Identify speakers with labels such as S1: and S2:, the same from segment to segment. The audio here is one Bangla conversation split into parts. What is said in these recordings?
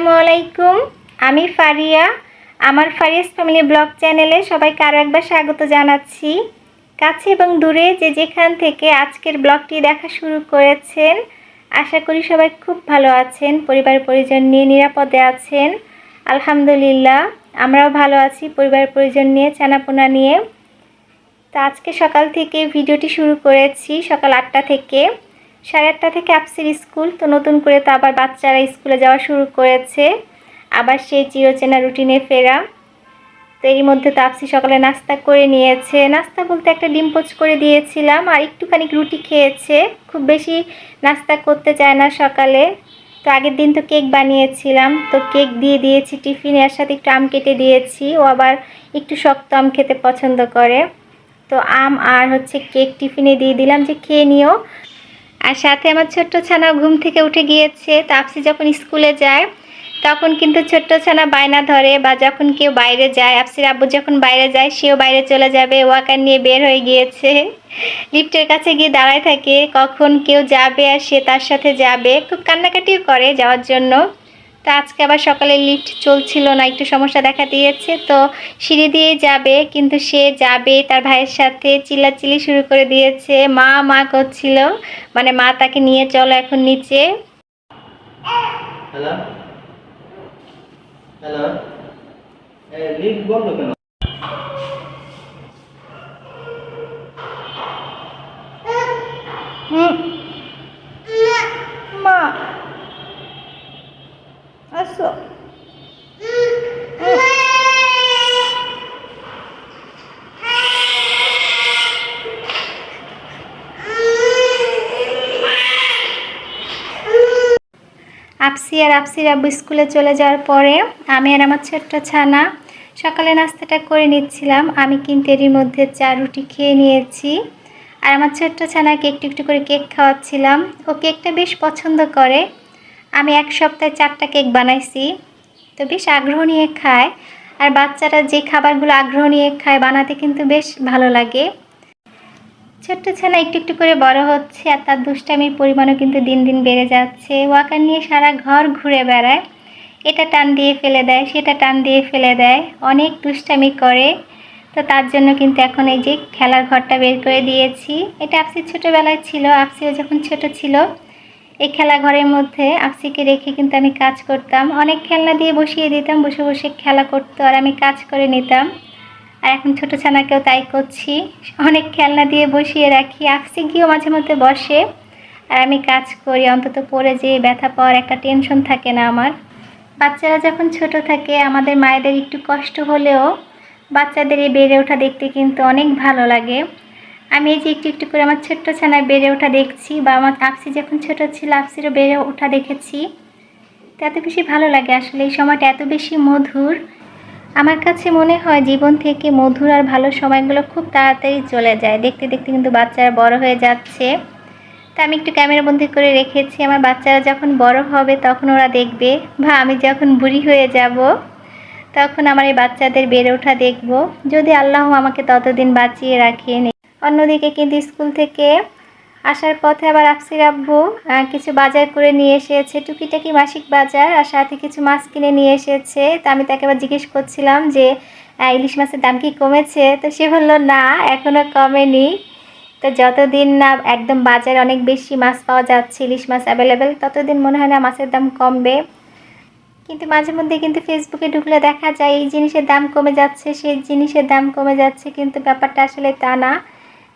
S1: আসসালামু আলাইকুম, আমি ফারিয়া। আমার ফারিয়াস ফ্যামিলি ব্লগ চ্যানেলে সবাইকে আরও একবার স্বাগত জানাচ্ছি। কাছে এবং দূরে যে যেখান থেকে আজকের ব্লগটি দেখা শুরু করেছেন, আশা করি সবাই খুব ভালো আছেন, পরিবার পরিজন নিয়ে নিরাপদে আছেন। আলহামদুলিল্লাহ, আমরাও ভালো আছি, পরিবার পরিজন নিয়ে চানাপোনা নিয়ে। তো আজকে সকাল থেকে ভিডিওটি শুরু করেছি, সকাল আটটা থেকে। সাড়ে আটটা থেকে আপসির স্কুল, তো নতুন করে তো আবার বাচ্চারা স্কুলে যাওয়া শুরু করেছে। আবার সেই চিরচেনা রুটিনে ফেরা তো এরই মধ্যে তো আপসি সকালে নাস্তা করে নিয়েছে। নাস্তা বলতে একটা ডিম পোচ করে দিয়েছিলাম, আর একটুখানি রুটি খেয়েছে। খুব বেশি নাস্তা করতে চায় না সকালে। তো আগের দিন তো কেক বানিয়েছিলাম, তো কেক দিয়ে দিয়েছি টিফিনে এর সাথে একটু আম কেটে দিয়েছি। ও আবার একটু শক্ত আম খেতে পছন্দ করে। তো আম আর হচ্ছে কেক টিফিনে দিয়ে দিলাম যে খেয়ে নিও। আর সাথে আমার ছোট্ট ছানা ঘুম থেকে উঠে গিয়েছে। তাপসি যখন স্কুলে যায়, তখন কিন্তু ছোট্ট ছানা বায়না ধরে বা যখন কেউ বাইরে যায়, আপসির আব্বু যখন বাইরে যায়, সেও বাইরে চলে যাবে ওয়াকার নিয়ে বের হয়ে গিয়েছে। লিফটের কাছে গিয়ে দাঁড়ায় থাকে, কখন কেউ যাবে আর সে তার সাথে যাবে, খুব কান্নাকাটিও করে যাওয়ার জন্য। তো আজকে আবার সকালে লিফট চলছিল না একটু সমস্যা দেখা দিয়েছে। তো সিঁড়ি দিয়ে যাবে কিন্তু সে যাবে তার ভাইয়ের সাথে চিল্লাচিল্লি শুরু করে দিয়েছে। মা মা করছিল মানে মা তাকে নিয়ে চলো এখন নিচে।
S2: হ্যালো হ্যালো লিফট বন্ধ কেন?
S1: হুম মা আসো আপসি আর আপসির আব্বু স্কুলে চলে যাওয়ার পরে আমি আর আমার ছোট্ট ছানা সকালে নাস্তাটা করে নিচ্ছিলাম। আমি কিন্তু এরই মধ্যে চা, রুটি খেয়ে নিয়েছি। আর আমার ছোট্ট ছানাকে একটু একটু করে কেক খাওয়াচ্ছিলাম। ও কেকটা বেশ পছন্দ করে। আমি এক সপ্তাহে চারটা কেক বানাইছি। তো বেশ আগ্রহ নিয়ে খায়। আর বাচ্চারা যে খাবারগুলো আগ্রহ নিয়ে খায় বানাতে কিন্তু বেশ ভালো লাগে। ছোট্ট ছানা একটু একটু করে বড় হচ্ছে আর তার দুষ্টামির পরিমাণও কিন্তু দিন দিন বেড়ে যাচ্ছে। ওয়াকার নিয়ে সারা ঘর ঘুরে বেড়ায়। এটা টান দিয়ে ফেলে দেয়, সেটা টান দিয়ে ফেলে দেয়। অনেক দুষ্টামি করে। তো তার জন্য কিন্তু এখন এই যে খেলার ঘরটা বের করে দিয়েছি। এটা আপসির ছোটোবেলায় ছিল আপসিও যখন ছোট ছিল, এই খেলা ঘরের মধ্যে আপসিকে রেখে কিন্তু আমি কাজ করতাম। অনেক খেলনা দিয়ে বসিয়ে দিতাম, বসে বসে খেলা করতো আর আমি কাজ করে নিতাম। আর এখন ছোটো ছানাকেও তাই করছি। অনেক খেলনা দিয়ে বসিয়ে রাখি। আপসি গিয়েও মাঝে মধ্যে বসে। আর আমি কাজ করি, অন্তত পরে যে ব্যথা পাওয়ার একটা টেনশন থাকে না আমার। বাচ্চারা যখন ছোট থাকে, আমাদের মায়েদের একটু কষ্ট হলেও বাচ্চাদের এই বেড়ে ওঠা দেখতে কিন্তু অনেক ভালো লাগে। আমি এই যে একটু একটু করে আমার ছোট্ট ছানায় বেড়ে ওঠা দেখছি বা আমার আপসি যখন ছোট ছিল আপসিরও বেড়ে ওঠা দেখেছি। তো এত বেশি ভালো লাগে আসলে। এই সময়টা এত বেশি মধুর। আমার কাছে মনে হয় জীবন থেকে মধুর আর ভালো সময়গুলো খুব তাড়াতাড়ি চলে যায়। দেখতে দেখতে কিন্তু বাচ্চারা বড় হয়ে যাচ্ছে। তা আমি একটু ক্যামেরা বন্দি করে রেখেছি। আমার বাচ্চারা যখন বড় হবে তখন ওরা দেখবে বা আমি যখন বুড়ি হয়ে যাব, তখন আমার এই বাচ্চাদের বেড়ে ওঠা দেখব। যদি আল্লাহ আমাকে ততদিন বাঁচিয়ে রাখিয়ে নেই অন্যদিকে কিন্তু স্কুল থেকে আসার পথে আবার আফসির আব্বু কিছু বাজার করে নিয়ে এসেছে, টুকিটাকি মাসিক বাজার, আর সাথে কিছু মাছ কিনে নিয়ে এসেছে। তো আমি তাকে আবার জিজ্ঞেস করছিলাম যে ইলিশ মাছের দাম কি কমেছে? তো সে বলল, না এখনও কমেনি। তো যতদিন না একদম বাজারে অনেক বেশি মাছ পাওয়া যাচ্ছে, ইলিশ মাছ অ্যাভেলেবেল ততদিন মনে হয় না মাছের দাম কমবে। কিন্তু মাঝে মধ্যে কিন্তু ফেসবুকে ঢুকলে দেখা যায়, এই জিনিসের দাম কমে যাচ্ছে, সেই জিনিসের দাম কমে যাচ্ছে, কিন্তু ব্যাপারটা আসলে তা না।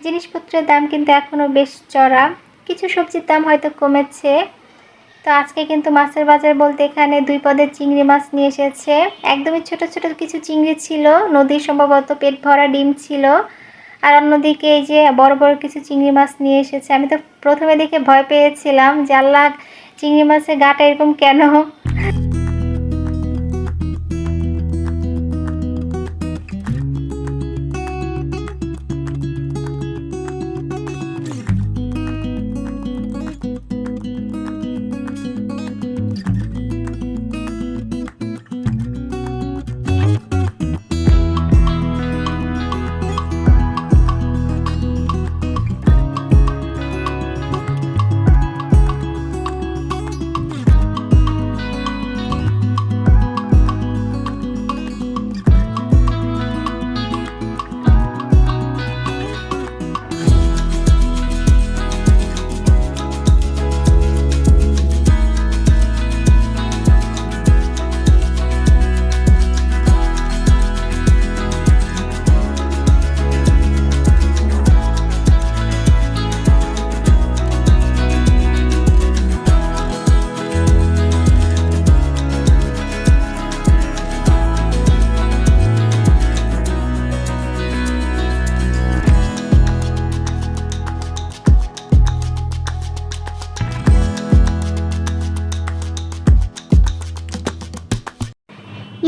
S1: জিনিসপত্রের দাম কিন্তু এখনও বেশ চড়া। কিছু সবজির দাম হয়তো কমেছে। তো আজকে কিন্তু মাছের বাজার বলতে এখানে দুই পদের চিংড়ি মাছ নিয়ে এসেছে। একদমই ছোট ছোট কিছু চিংড়ি ছিল। নদীর সম্ভবত পেট ভরা ডিম ছিল। আর অন্যদিকে এই যে বড় বড় কিছু চিংড়ি মাছ নিয়ে এসেছে। আমি তো প্রথমে দেখে ভয় পেয়েছিলাম আল্লাহ, চিংড়ি মাছের গাটা এরকম কেন?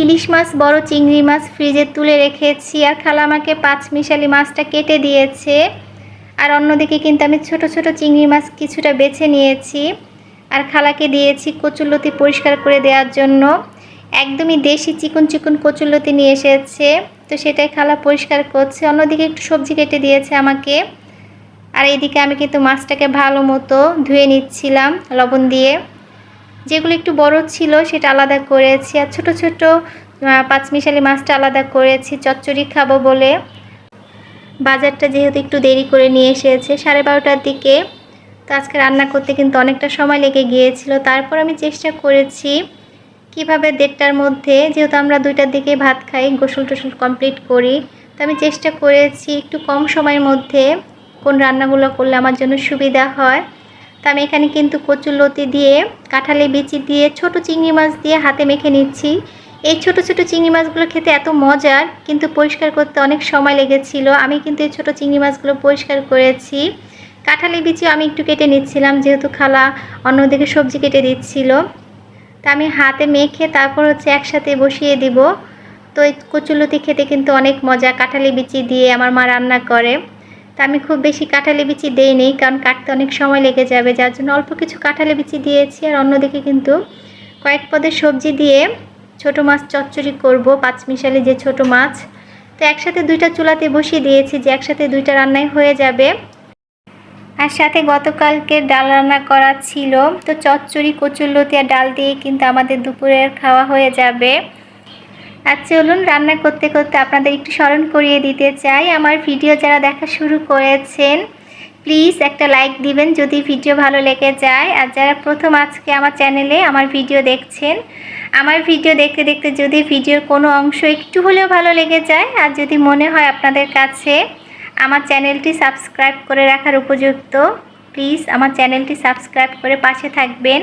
S1: ইলিশ মাছ, বড় চিংড়ি মাছ ফ্রিজে তুলে রেখেছি আর খালা আমাকে পাঁচ মিশালি মাছটা কেটে দিয়েছে। আর অন্যদিকে কিন্তু আমি ছোট ছোট চিংড়ি মাছ কিছুটা বেছে নিয়েছি। আর খালাকে দিয়েছি কচুরলতি পরিষ্কার করে দেওয়ার জন্য। একদমই দেশি চিকন চিকন কচুরলতি নিয়ে এসেছে, তো সেটাই খালা পরিষ্কার করছে। অন্যদিকে একটু সবজি কেটে দিয়েছে আমাকে। আর এইদিকে আমি কিন্তু মাছটাকে ভালো মতো ধুয়ে নিচ্ছিলাম লবণ দিয়ে। যেগুলো একটু বড় ছিল সেটা আলাদা করেছি। আর ছোট ছোট পাঁচমিশালি মাছটা আলাদা করেছি। চচ্চড়ি খাব বলে। বাজারটা যেহেতু একটু দেরি করে নিয়ে এসেছে, সাড়ে বারোটার দিকে। তো আজকে রান্না করতে কিন্তু অনেকটা সময় লেগে গিয়েছিল। তারপর আমি চেষ্টা করেছি কীভাবে দেড়টার মধ্যে, যেহেতু আমরা দুইটার দিকে ভাত খাই, গোসল টোসল কমপ্লিট করি। তো আমি চেষ্টা করেছি একটু কম সময়ের মধ্যে কোন রান্নাগুলো করলে আমার জন্য সুবিধা হয়। তো আমি এখানে কিন্তু কচুরলতি দিয়ে, কাঁঠালি বিচি দিয়ে, ছোট চিংড়ি মাছ দিয়ে হাতে মেখে নিচ্ছি। এই ছোট ছোট চিংড়ি মাছগুলো খেতে এত মজার, কিন্তু পরিষ্কার করতে অনেক সময় লেগেছিল। আমি কিন্তু এই ছোট চিংড়ি মাছগুলো পরিষ্কার করেছি। কাঁঠালি বিচিও আমি একটু কেটে নিচ্ছিলাম, যেহেতু খালা অন্যদিকে সবজি কেটে দিচ্ছিল। তা আমি হাতে মেখে তারপর হচ্ছে একসাথে বসিয়ে দিব। তো এই কচুলতি খেতে কিন্তু অনেক মজা, কাঁঠালি বিচি দিয়ে আমার মা রান্না করে। তা আমি খুব বেশি কাঁঠালি বিচি দেই নেই, কারণ কাটতে অনেক সময় লেগে যাবে। যার জন্য অল্প কিছু কাঁঠালি বিচি দিয়েছি, আর অন্যদিকে কিন্তু কয়েক পদের সবজি দিয়ে ছোট মাছ চচ্চড়ি করব পাঁচমিশালি যে ছোট মাছ। তো একসাথে দুইটা চুলাতে বসিয়ে দিয়েছি যে একসাথে দুইটা রান্নাই হয়ে যাবে। আর সাথে গতকালকে ডাল রান্না করা ছিল। তো চচ্চড়ি কচুরলতি আর ডাল দিয়ে কিন্তু আমাদের দুপুরের খাওয়া হয়ে যাবে। আর চলুন রান্না করতে করতে আপনাদের একটু স্মরণ করিয়ে দিতে চাই। আমার ভিডিও যারা দেখা শুরু করেছেন প্লিজ একটা লাইক দিবেন যদি ভিডিও ভালো লেগে যায়। আর যারা প্রথম আজকে আমার চ্যানেলে আমার ভিডিও দেখছেন, আমার ভিডিও দেখতে দেখতে যদি ভিডিওর কোনো অংশ একটু হলেও ভালো লেগে যায়, আর যদি মনে হয় আপনাদের কাছে আমার চ্যানেলটি সাবস্ক্রাইব করে রাখার উপযুক্ত প্লিজ আমার চ্যানেলটি সাবস্ক্রাইব করে পাশে থাকবেন।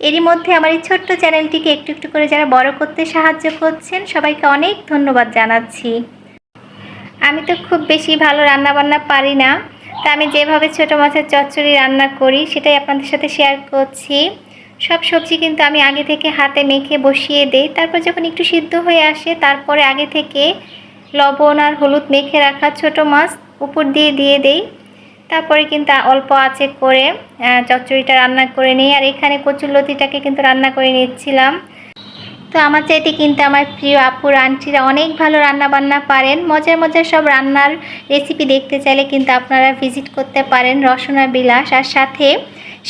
S1: এরই মধ্যে আমার এই ছোট্ট চ্যানেলটিকে একটু একটু করে যারা বড় করতে সাহায্য করছেন, সবাইকে অনেক ধন্যবাদ জানাচ্ছি। আমি তো খুব বেশি ভালো রান্না বান্না পারি না, তা আমি যেভাবে ছোটো মাছের চচ্চড়ি রান্না করি, সেটাই আপনাদের সাথে শেয়ার করছি। সব সবজি কিন্তু আমি আগে থেকে হাতে মেখে বসিয়ে দেই, তারপর যখন একটু সিদ্ধ হয়ে আসে, তারপরে আগে থেকে লবণ আর হলুদ মেখে রাখা ছোট মাছ উপর দিয়ে দিয়ে দেই। তারপরে কিন্তু অল্প আঁচে করে চচ্চড়িটা রান্না করে নিই। আর এখানে কচুরলতিটাকে কিন্তু রান্না করে নিচ্ছিলাম। তো আমার চাইতে কিন্তু আমার প্রিয় আপুর আন্টিরা অনেক ভালো রান্না বান্না পারেন। মজার মজার সব রান্নার রেসিপি দেখতে চাইলে কিন্তু আপনারা ভিজিট করতে পারেন রসনা বিলাস। আর সাথে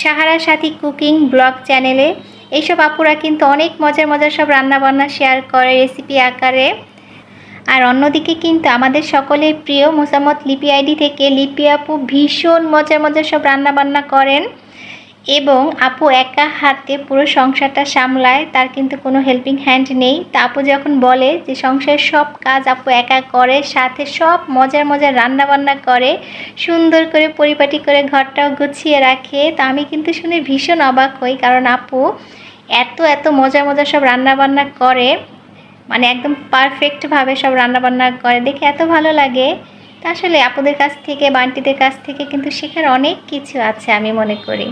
S1: সাহারা সাথী কুকিং ব্লগ চ্যানেলে। এইসব আপুরা কিন্তু অনেক মজার মজার সব রান্না বান্না শেয়ার করে রেসিপি আকারে। আর অন্যদিকে কিন্তু আমাদের সকলের প্রিয় মোসাম্মদ লিপি আইডি থেকে লিপি আপু ভীষণ মজার মজার সব রান্নাবান্না করেন এবং আপু একা হাতে পুরো সংসারটা সামলায়, তার কিন্তু কোনো হেল্পিং হ্যান্ড নেই। তা আপু যখন বলে যে সংসারের সব কাজ আপু একা করে, সাথে সব মজার মজার রান্না বান্না করে, সুন্দর করে পরিপাটি করে ঘরটাও গুছিয়ে রাখে, তা আমি কিন্তু শুনে ভীষণ অবাক হই। কারণ আপু এত এত মজার মজার সব রান্নাবান্না করে। মানে একদম পারফেক্টভাবে সব রান্নাবান্না করে। দেখে এত ভালো লাগে। তা আসলে আপুদের কাছ থেকে, বান্টিদের কাছ থেকে কিন্তু শেখার অনেক কিছু আছে আমি মনে করি।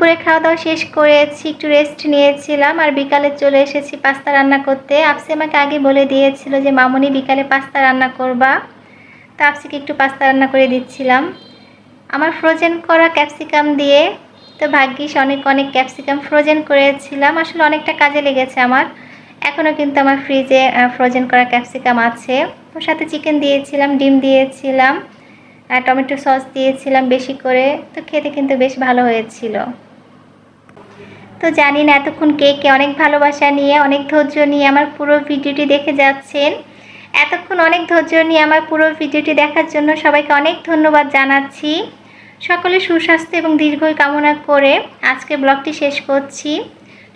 S1: দুপুরে খাওয়া দাওয়া শেষ করেছি, একটু রেস্ট নিয়েছিলাম আর বিকালে চলে এসেছি পাস্তা রান্না করতে। আপসি আমাকে আগে বলে দিয়েছিল যে, মামনি বিকালে পাস্তা রান্না করবা। তা আপসিকে একটু পাস্তা রান্না করে দিচ্ছিলাম। আমার ফ্রোজেন করা ক্যাপসিকাম দিয়ে তো ভাগ্যিস অনেক অনেক ক্যাপসিকাম ফ্রোজেন করেছিলাম। আসলে অনেকটা কাজে লেগেছে আমার। এখনও কিন্তু আমার ফ্রিজে ফ্রোজেন করা ক্যাপসিকাম আছে। ওর সাথে চিকেন দিয়েছিলাম, ডিম দিয়েছিলাম, আর টমেটো সস দিয়েছিলাম বেশি করে। তো খেতে কিন্তু বেশ ভালো হয়েছিল। তো জানি না এতক্ষণ কে কে অনেক ভালোবাসা নিয়ে, অনেক ধৈর্য নিয়ে আমার পুরো ভিডিওটি দেখে যাচ্ছেন। এতক্ষণ অনেক ধৈর্য নিয়ে আমার পুরো ভিডিওটি দেখার জন্য সবাইকে অনেক ধন্যবাদ জানাচ্ছি। সকলে সুস্বাস্থ্য এবং দীর্ঘই কামনা করে আজকে ব্লগটি শেষ করছি।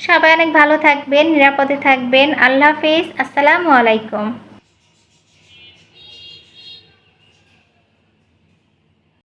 S1: সবাই অনেক ভালো থাকবেন, নিরাপদে থাকবেন। আল্লাহ হাফেজ। আসসালামু আলাইকুম।